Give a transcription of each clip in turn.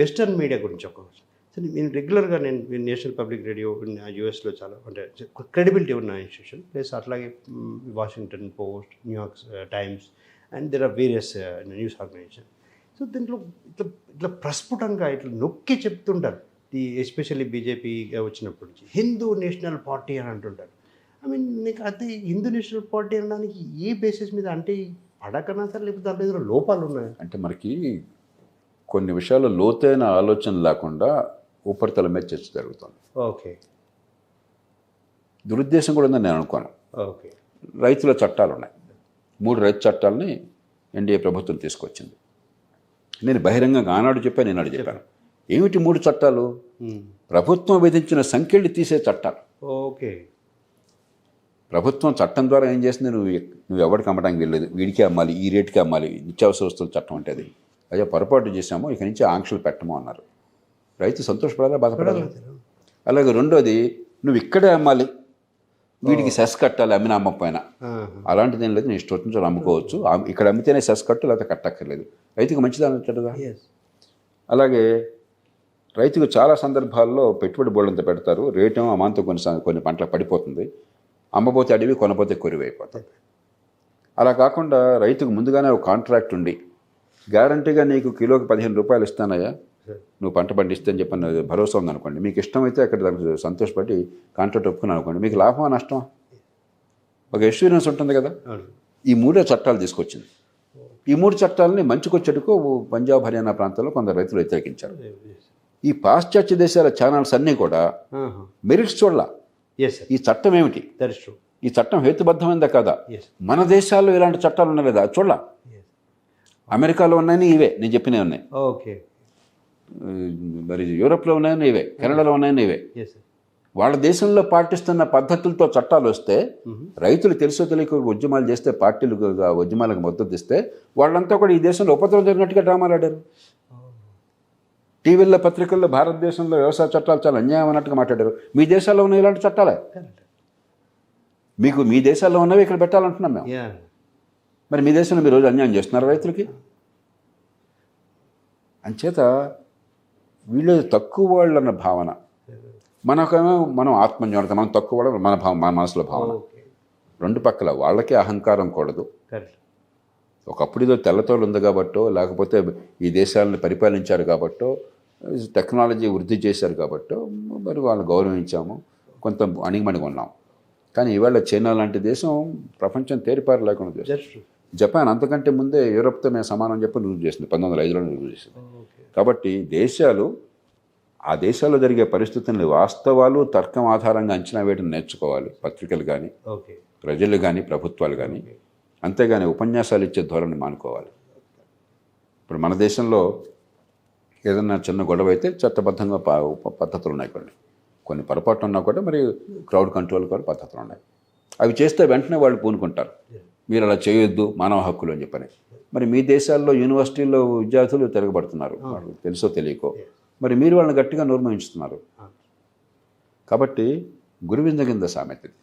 Western media గురించి ఒక సరే నేను రెగ్యులర్గా నేను నేషనల్ పబ్లిక్ రేడియో యూఎస్లో చాలా అంటే క్రెడిబిలిటీ ఉన్న ఇన్స్టిట్యూషన్. ప్లస్ అట్లాగే Washington Post New York Times and there are various news organization. So దీంట్లో ఇట్లా ఇట్లా ప్రస్ఫుటంగా ఇట్లా నొక్కి చెప్తుంటారు. ఈ ఎస్పెషల్లీ బీజేపీ వచ్చినప్పటి నుంచి. హిందూ నేషనల్ పార్టీ అని అంటుంటారు. ఐ మీన్ నీకు అయితే హిందూ నేషనల్ పార్టీ అనడానికి ఏ బేసిస్ మీద అంటే పడకనా సార్ లేకపోతే దాని మీద లోపాలు ఉన్నాయి అంటే మనకి కొన్ని విషయాలు లోతైన ఆలోచన లేకుండా ఉపరితల మీద చర్చ జరుగుతుంది. ఓకే. దురుద్దేశం కూడా ఉందని నేను అనుకోను. ఓకే. రైతుల చట్టాలు ఉన్నాయి. మూడు రైతు చట్టాలని ఎన్డీఏ ప్రభుత్వం తీసుకొచ్చింది. నేను బహిరంగంగా ఆనాడు చెప్పాను ఈనాడు చెప్పాను ఏమిటి మూడు చట్టాలు? ప్రభుత్వం విధించిన సంఖ్యలు తీసే చట్టాలు. ఓకే. ప్రభుత్వం చట్టం ద్వారా ఏం చేస్తుంది నువ్వు నువ్వు ఎవరికి అమ్మడానికి వెళ్ళలేదు వీడికి అమ్మాలి ఈ రేటుకి అమ్మాలి నిత్యావసర వస్తువుల చట్టం అంటే అది. అదే పొరపాటు చేశాము ఇక నుంచి ఆంక్షలు పెట్టము అన్నారు. రైతు సంతోషపడాలా బాధపడాలి? అలాగే రెండోది నువ్వు ఇక్కడే అమ్మాలి. వీడికి సెస్ కట్టాలి అమ్మిన అమ్మకపోయినా అలాంటిది ఏం లేదు నేను ఇష్టం అమ్ముకోవచ్చు. అమ్- ఇక్కడ అమ్మితేనే సెస్ కట్టు లేకపోతే కట్టక్కర్లేదు. రైతుకు మంచిది అన్నట్టుగా ఎస్ అలాగే రైతుకు చాలా సందర్భాల్లో పెట్టుబడి బోళ్ళంత పెడతారు. రేటేమో అమాంతం కొన్ని కొన్ని పంటలకు పడిపోతుంది. అమ్మపోతే అడివి కొనపోతే కొరివి అయిపోతుంది అలా కాకుండా రైతుకు ముందుగానే ఒక కాంట్రాక్ట్ ఉండి గ్యారంటీగా నీకు కిలోకి పదిహేను రూపాయలు ఇస్తానయ్యా. నువ్వు పంట పండిస్తే అని చెప్పిన భరోసా ఉందనుకోండి. మీకు ఇష్టమైతే అక్కడ దానికి సంతోషపడి కాంట్రాక్ట్ ఒప్పుకున్నాను అనుకోండి. మీకు లాభమా నష్టమా? ఒక ఎష్యూరెన్స్ ఉంటుంది కదా. ఈ మూడే చట్టాలు తీసుకొచ్చింది. ఈ మూడు చట్టాలని మంచుకో చెడుకో పంజాబ్ హర్యానా ప్రాంతాల్లో కొందరు రైతులు వ్యతిరేకించారు. ఈ పాశ్చాత్య దేశాల ఛానల్స్ అన్నీ కూడా మెరిట్స్ చూడాల. ఈ చట్టం ఏమిటి? ఈ చట్టం హేతుబద్ధమైందా కాదా? మన దేశాల్లో ఇలాంటి చట్టాలు ఉన్నాయి లేదా చూడాల. అమెరికాలో ఉన్నాయని ఇవే. నేను చెప్పినవి ఉన్నాయి. ఓకే. మరి యూరోప్లో ఉన్నాయని ఇవే. కెనడాలో ఉన్నాయని ఇవే. వాళ్ళ దేశంలో పాటిస్తున్న పద్ధతులతో చట్టాలు వస్తే రైతులు తెలుసో తెలియక ఉద్యమాలు చేస్తే పార్టీలు ఉద్యమాలకు మద్దతు ఇస్తే వాళ్ళంతా కూడా ఈ దేశంలో ఉపద్రవం జరిగినట్టుగా డ్రామాలు ఆడారు. టీవీల్లో పత్రికల్లో భారతదేశంలో వ్యవసాయ చట్టాలు చాలా అన్యాయం అన్నట్టుగా మాట్లాడారు. మీ దేశాల్లో ఉన్న ఇలాంటి చట్టాలే? మీకు మీ దేశాల్లో ఉన్నవి ఇక్కడ పెట్టాలంటున్నాం మేము. మరి మీ దేశంలో మీరు రోజు అన్యాయం చేస్తున్నారు రైతులకి? అంచేత వీళ్ళు తక్కువ వాళ్ళు అన్న భావన. మనకేమో మనం ఆత్మజ్ఞానత మనం తక్కువ వాళ్ళు మన భావ మన మనసులో భావన. రెండు పక్కల వాళ్ళకే అహంకారం కూడదు. ఒకప్పుడు ఇదో తెల్లతోళ్ళు ఉంది కాబట్టో లేకపోతే ఈ దేశాలను పరిపాలించారు కాబట్టో టెక్నాలజీ వృద్ధి చేశారు కాబట్టో మరి వాళ్ళు గౌరవించాము కొంత అణిగిమణిగి ఉన్నాం. కానీ ఇవాళ చైనా లాంటి దేశం ప్రపంచం తేరిపారు లేకుండా దేశం జపాన్ అంతకంటే ముందే యూరోప్తో మేము సమానం చెప్పి రుజువు చేసింది పంతొమ్మిది వందల ఐదులో రుజువు చేసింది. కాబట్టి దేశాలు ఆ దేశాల్లో జరిగే పరిస్థితుల్ని వాస్తవాలు తర్కం ఆధారంగా అంచనా వేయడం నేర్చుకోవాలి పత్రికలు కానీ ప్రజలు కానీ ప్రభుత్వాలు కానీ అంతేగాని ఉపన్యాసాలు ఇచ్చే ధోరణి మానుకోవాలి. ఇప్పుడు మన దేశంలో ఏదన్నా చిన్న గొడవ అయితే చట్టబద్ధంగా పద్ధతులు ఉన్నాయి కొన్ని. కొన్ని పొరపాటు ఉన్నా కూడా మరి క్రౌడ్ కంట్రోల్ కూడా పద్ధతులు ఉన్నాయి. అవి చేస్తే వెంటనే వాళ్ళు పూనుకుంటారు. మీరు అలా చేయొద్దు మానవ హక్కులు అని చెప్పని. మరి మీ దేశాల్లో యూనివర్సిటీల్లో విద్యార్థులు తిరగబడుతున్నారు. వాళ్ళకి తెలుసో తెలియకో. మరి మీరు వాళ్ళని గట్టిగా నిర్మహిస్తున్నారు కాబట్టి గురువింద సామెత ఇది.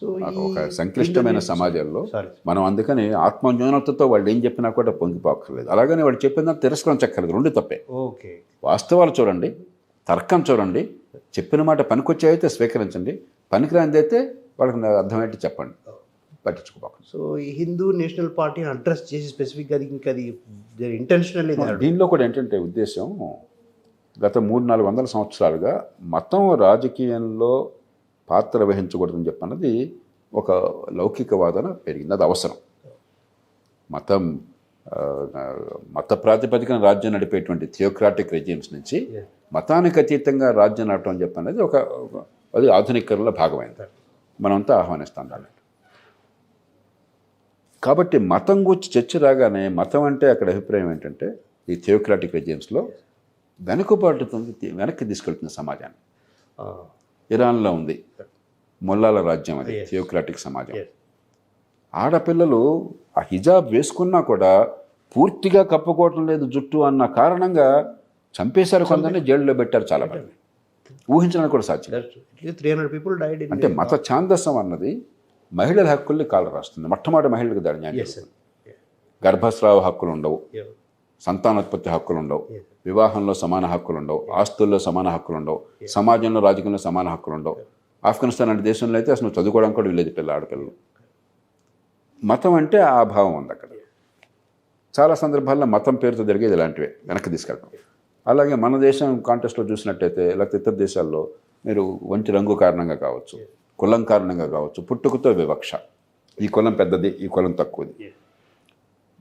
సో ఒక సంక్లిష్టమైన సమాజంలో మనం అందుకని ఆత్మన్యూనతతో వాళ్ళు ఏం చెప్పినా కూడా పొంగిపోక్కర్లేదు. అలాగని వాళ్ళు చెప్పిన తిరస్కరించక్కర్లేదు రెండు తప్పే. ఓకే. వాస్తవాలు చూడండి తర్కం చూడండి చెప్పిన మాట పనికొచ్చాయితే స్వీకరించండి పనికిరానిది అయితే వాళ్ళకి అర్థమయ్యేట్టు చెప్పండి. పట్టించుకోపోకండి సో ఈ హిందూ నేషనల్ పార్టీని అడ్రస్ చేసి స్పెసిఫిక్గా అది ఇంకా అది ఇంటెన్షనల్లీ దీనిలో కూడా ఏంటంటే ఉద్దేశం గత మూడు నాలుగు వందల సంవత్సరాలుగా మతం రాజకీయంలో పాత్ర వహించకూడదని చెప్పన్నది ఒక లౌకిక వాదన పెరిగింది. అది అవసరం. మతం మత ప్రాతిపదికన రాజ్యం నడిపేటువంటి థియోక్రాటిక్ రెజిమ్స్ నుంచి మతానికి అతీతంగా రాజ్యం నడటం అని చెప్పన్నది ఒక అది ఆధునికరణలో భాగమైంది. మనంతా ఆహ్వానిస్తాం దాన్ని. కాబట్టి మతం గురించి చర్చ రాగానే మతం అంటే అక్కడ అభిప్రాయం ఏంటంటే ఈ థియోక్రాటిక్ రెజిమ్స్లో వెనుకబాటుతుంది వెనక్కి తీసుకెళ్తున్న సమాజాన్ని. ఇరాన్లో ఉంది. మొల్లాల రాజ్యం అది. థియోక్రాటిక్ సమాజం. ఆడపిల్లలు ఆ హిజాబ్ వేసుకున్నా కూడా పూర్తిగా కప్పుకోవటం లేదు జుట్టు అన్న కారణంగా చంపేశారు కొందరిని జైల్లో పెట్టారు చాలా మంది. ఊహించడానికి కూడా సాధ్యం. అంటే మత ఛాందస్సం అన్నది మహిళల హక్కుల్ని కాలు రాస్తుంది. మొట్టమొదటి మహిళలకు దాడి న్యాయం. గర్భస్రావ హక్కులు ఉండవు. సంతానోత్పత్తి హక్కులు ఉండవు. వివాహంలో సమాన హక్కులు ఉండవు. ఆస్తుల్లో సమాన హక్కులు ఉండవు. సమాజంలో రాజకీయంలో సమాన హక్కులు ఉండవు. ఆఫ్ఘనిస్తాన్ లాంటి దేశంలో అయితే అసలు చదువుకోవడానికి కూడా వెళ్ళేది పిల్ల ఆడపిల్లలు. మతం అంటే ఆ భావం ఉంది అక్కడ. చాలా సందర్భాల్లో మతం పేరుతో జరిగేది ఇలాంటివే. వెనక్కి తీసుకెళ్ళడం అలాగే మన దేశం కాంటెస్ట్లో చూసినట్టయితే లేకపోతే ఇతర దేశాల్లో మీరు వంటి రంగు కారణంగా కావచ్చు. కులం కారణంగా కావచ్చు పుట్టుకతో వివక్ష. ఈ కులం పెద్దది ఈ కులం తక్కువది.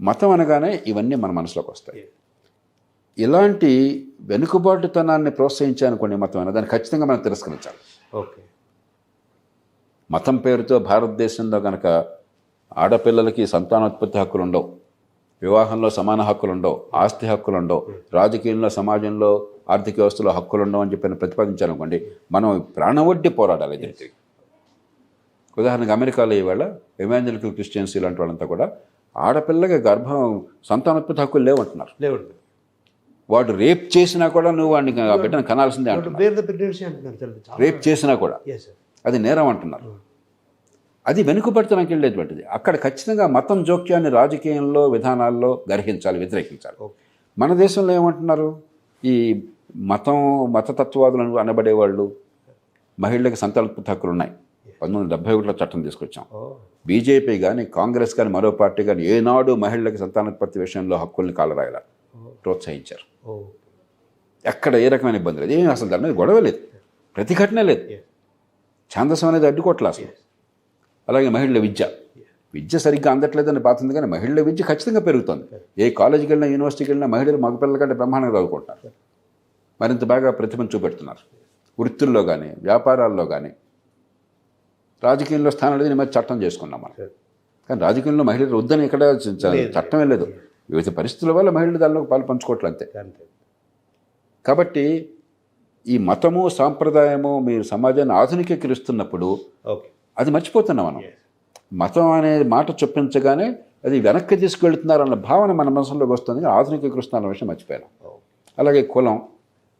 మతం అనగానే ఇవన్నీ మన మనసులోకి వస్తాయి. ఇలాంటి వెనుకబాటుతనాన్ని ప్రోత్సహించాలనుకోండి మతం అన్న దాన్ని ఖచ్చితంగా మనం తిరస్కరించాలి. ఓకే మతం పేరుతో భారతదేశంలో కనుక ఆడపిల్లలకి సంతానోత్పత్తి హక్కులు ఉండవు. వివాహంలో సమాన హక్కులు ఉండవు. ఆస్తి హక్కులు ఉండవు. రాజకీయంలో సమాజంలో ఆర్థిక వ్యవస్థలో హక్కులు ఉండవు అని చెప్పి ప్రతిపాదించాలనుకోండి మనం ప్రాణవడ్డి పోరాడాలి దీనికి. ఉదాహరణకు అమెరికాలో ఈవేళ ఎవాంజలికల్ క్రిస్టియన్స్ ఇలాంటి వాళ్ళంతా కూడా ఆడపిల్లకి గర్భం సంతానోత్పత్తి హక్కులు లేవంటున్నారు. లేవండి. వాడు రేప్ చేసినా కూడా నువ్వు వాడిని ఆ బిడ్డను కనాల్సిందే అంటున్నారు. రేప్ చేసినా కూడా అది నేరం అంటున్నారు. అది వెనుకబడుతున్నాకి వెళ్ళేటువంటిది. అక్కడ ఖచ్చితంగా మతం జోక్యాన్ని రాజకీయంలో విధానాల్లో గర్హించాలి వ్యతిరేకించాలి. మన దేశంలో ఏమంటున్నారు? ఈ మతం మతతత్వాదులను అనబడేవాళ్ళు మహిళలకు సంతానోత్పత్తి హక్కులు ఉన్నాయి పంతొమ్మిది వందల డెబ్బై ఒకటిలో చట్టం తీసుకొచ్చాం. బీజేపీ కానీ కాంగ్రెస్ కానీ మరో పార్టీ కానీ ఏనాడు మహిళలకు సంతానోత్పత్తి విషయంలో హక్కుల్ని కాలరాయాల ప్రోత్సహించారు. ఎక్కడ ఏ రకమైన ఇబ్బంది లేదు. ఏం అసలు దాని మీద గొడవ లేదు. ప్రతిఘటన లేదు. ఛాందసం అనేది అడ్డుకోవట్లే అసలు. అలాగే మహిళల విద్య. విద్య సరిగ్గా అందట్లేదని బాధ ఉంది కానీ మహిళల విద్య ఖచ్చితంగా పెరుగుతుంది. ఏ కాలేజీకి వెళ్ళినా యూనివర్సిటీకి వెళ్ళినా మహిళలు మగపిల్లల కంటే బ్రహ్మాండంగా చదువుకుంటున్నారు. మరింత బాగా ప్రతిభను చూపెడుతున్నారు. వృత్తుల్లో కానీ వ్యాపారాల్లో కానీ రాజకీయంలో స్థానం లేదు మధ్య చట్టం చేసుకున్నాం మనం. కానీ రాజకీయంలో మహిళలు వద్దని ఎక్కడ చ- చ- చట్టమే లేదు. వివిధ పరిస్థితుల వల్ల మహిళలు దానిలో పాలు పంచుకోవట్లే అంతే. కాబట్టి ఈ మతము సాంప్రదాయము మీరు సమాజాన్ని ఆధునికీకరిస్తున్నప్పుడు అది మర్చిపోతున్నాం మనం. మతం అనే మాట చొప్పించగానే అది వెనక్కి తీసుకెళ్తున్నారన్న భావన మన మనసులోకి వస్తుంది. ఆధునికీకరిస్తున్న విషయం మర్చిపోయాను. అలాగే కులం.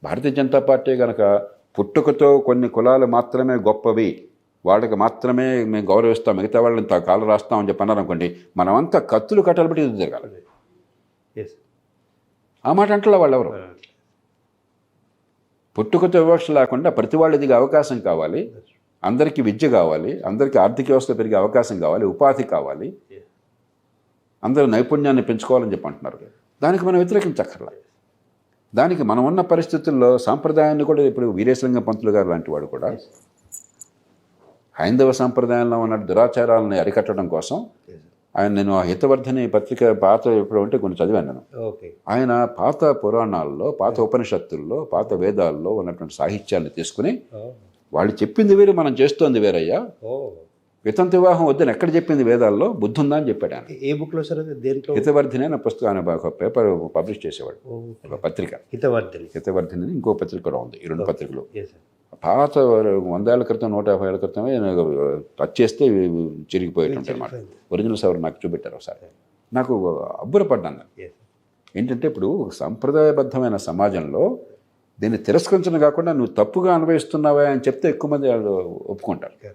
భారతీయ జనతా పార్టీ కనుక పుట్టుకతో కొన్ని కులాలు మాత్రమే గొప్పవి వాళ్ళకి మాత్రమే మేము గౌరవిస్తాం మిగతా వాళ్ళని కాలు రాస్తామని చెప్పి అన్నారనుకోండి మనమంతా కత్తులు కట్టలు పెట్టి ఎస్ ఆ మాట అంటలే వాళ్ళు ఎవరు పుట్టుకతో వివక్ష లేకుండా ప్రతి వాళ్ళు దిగే అవకాశం కావాలి అందరికీ విద్య కావాలి అందరికీ ఆర్థిక వ్యవస్థ పెరిగే అవకాశం కావాలి ఉపాధి కావాలి. అందరూ నైపుణ్యాన్ని పెంచుకోవాలని చెప్పి అంటున్నారు. దానికి మనం వ్యతిరేకించక్కర్లా. దానికి మనం ఉన్న పరిస్థితుల్లో సాంప్రదాయాన్ని కూడా ఇప్పుడు వీరేశలింగ పంతులు గారు లాంటి వాడు కూడా హైందవ సాంప్రదాయంలో ఉన్న దురాచారాలను అరికట్టడం కోసం ఆయన నేను ఆ హితవర్ధని పత్రిక పాత ఇప్పుడు ఉంటే కొన్ని చదివాను నేను ఆయన పాత పురాణాల్లో పాత ఉపనిషత్తుల్లో పాత వేదాల్లో ఉన్నటువంటి సాహిత్యాన్ని తీసుకుని వాళ్ళు చెప్పింది వేరు మనం చేస్తోంది వేరయ్యా. ఓ వితంత వివాహం వద్దని ఎక్కడ చెప్పింది వేదాల్లో? బుద్ధి ఉందా అని చెప్పాడు ఆయన. ఏ బుక్లో సార్ దేంట్లో? హితవర్ధిని అనే పుస్తకం ఆయన ఒక పేపర్ పబ్లిష్ చేసేవాడు. ఒక పత్రిక. హితవర్ధని. హితవర్ధిని ఇంకో పత్రిక కూడా ఉంది. ఈ రెండు పత్రికలు. పాత వందేళ్ళ క్రితం నూట యాభై ఏళ్ళ క్రితమే టచ్ చేస్తే చిరిగిపోయేటువంటి అనమాట ఒరిజినల్స్ ఎవరు నాకు చూపెట్టారు ఒకసారి. నాకు అబ్బురపడ్డాను. ఏంటంటే ఇప్పుడు సంప్రదాయబద్ధమైన సమాజంలో దీన్ని తిరస్కరించడం కాకుండా నువ్వు తప్పుగా అనుభవిస్తున్నావా అని చెప్తే ఎక్కువ మంది వాళ్ళు ఒప్పుకుంటారు.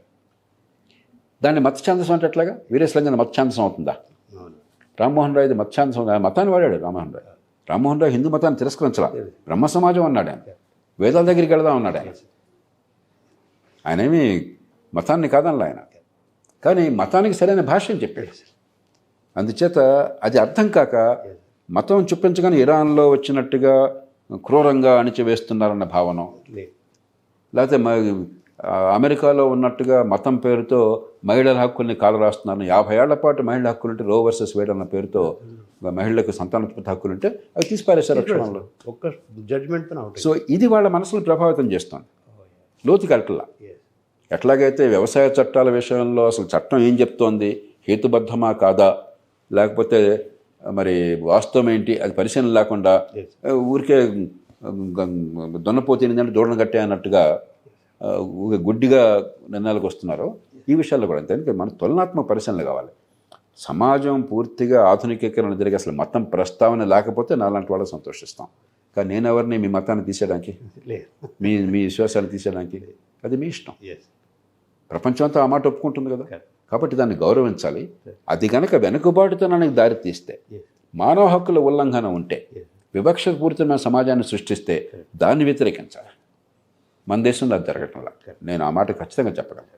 దాన్ని మత్స్యాందసం అంటే ఎట్లాగా? వీరేశలింగం మత్స్యాందసం అవుతుందా? రామ్మోహన్ రాయ్ మత్స్యాందసం ఆయన మతాన్ని వాడాడు రామ్మోహన్ రాయ్. రామ్మోహన్ రాయ్ హిందూ మతాన్ని తిరస్కరించలా? బ్రహ్మ సమాజం అన్నాడు ఆయన. వేదాల దగ్గరికి వెళదాం అన్నాడు ఆయన. ఆయన ఏమి మతాన్ని కాదనలా ఆయన. కానీ మతానికి సరైన భాష అని చెప్పాడు. అందుచేత అది అర్థం కాక మతం చూపించగానే ఇరాన్లో వచ్చినట్టుగా క్రూరంగా అణిచివేస్తున్నారన్న భావన. లేకపోతే అమెరికాలో ఉన్నట్టుగా మతం పేరుతో మహిళల హక్కుల్ని కాలరాస్తున్నారు యాభై ఏళ్ళ పాటు మహిళల హక్కులు ఉంటే రో వర్సెస్ వేడ్ అన్న పేరుతో మహిళలకు సంతానోత్పత్తి హక్కులు ఉంటే అవి తీసిపారేశారు ఒక్క అవుట్ సో ఇది వాళ్ళ మనసును ప్రభావితం చేస్తుంది. లోతుకి వెళ్ళట్లా ఎట్లాగైతే వ్యవసాయ చట్టాల విషయంలో అసలు చట్టం ఏం చెప్తోంది? హేతుబద్ధమా కాదా? లేకపోతే మరి వాస్తవం ఏంటి? అది పరిశీలన లేకుండా. ఊరికే దున్నపోతే ఏంటంటే దూడను కట్టే అన్నట్టుగా గుడ్డిగా నిర్ణయాలకు వస్తున్నారు. ఈ విషయాల్లో కూడా అంతే. ఎందుకంటే మన తొలనాత్మక పరిశీలన కావాలి. సమాజం పూర్తిగా ఆధునికీకరణ జరిగే అసలు మతం ప్రస్తావన లేకపోతే నాలాంటి వాళ్ళు సంతోషిస్తాం. కానీ నేను ఎవరిని మీ మతాన్ని తీసేయడానికి? లేదు. మీ మీ విశ్వాసాన్ని తీసేయడానికి? అది మీ ఇష్టం. ప్రపంచం అంతా ఆ మాట ఒప్పుకుంటుంది కదా. కాబట్టి దాన్ని గౌరవించాలి. అది గనక వెనుకబాటుతనానికి దారి తీస్తే మానవ హక్కుల ఉల్లంఘన ఉంటే ఎస్ వివక్షపూరితమైన సమాజాన్ని సృష్టిస్తే దాన్ని వ్యతిరేకించాలి. మన దేశంలో అది జరగటంలా నేను ఆ మాట ఖచ్చితంగా చెప్పగలను.